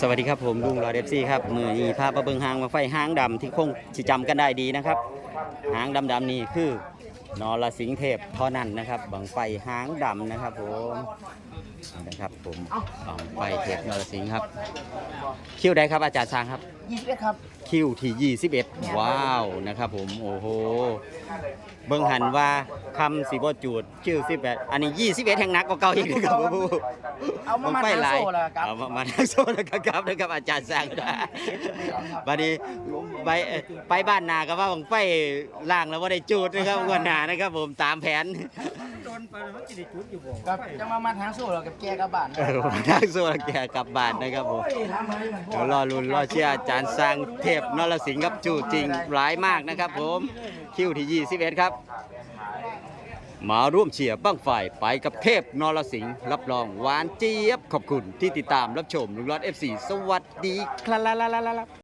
สวัสดีครับผมลุงรอเดฟซี่ครับมือนี้พาประเบิงหางมาไฟหางดำที่คงสิจำกันได้ดีนะครับ หางดำๆนี่คือนรสิงห์เทพเท่านั้นนะครับบังไฟหางดำนะครับผมนะครับผมบังไฟเทพนรสิงห์ครับ คิวใดครับอาจารย์ช้างครับยี่สิบเอ็ดครับคิวที่21 ว้าวนะครับผมโอ้โหเบิ่งหันว่าคำสีบ่จูดคิว18อันนี้21แห่งหนักกว่าเก่าอีกนะครับผมเอามามาไฟทางหลายโซ่ละครับเอามามาทางโซ่แล้วครับนะครับอาจารย์สร้างนะบัดนี้ไปไปบ้านนาก็ว่าบังไฟล่างแล้วว่าได้จูดนะครับวันหนานะครับผมตามแผนกับจะมามาทางโซ่แล้วกับแกกับบ้านเออมาทางโซ่แล้วแกกลับบ้านนะครับผมเดี๋ยวรอลุ้นรอเชียร์อาจารย์สร้างเทพนรสิงห์ครับจูจริงร้ายมากนะครับ ผมคิวที่21ครับ มาร่วมเชียร์บ้างไฟไปกับเทพนรสิงห์รับรองหวานเจี๊ยบขอบคุณที่ติดตามรับชมลุงรอดเอฟซีสวัสดีครับ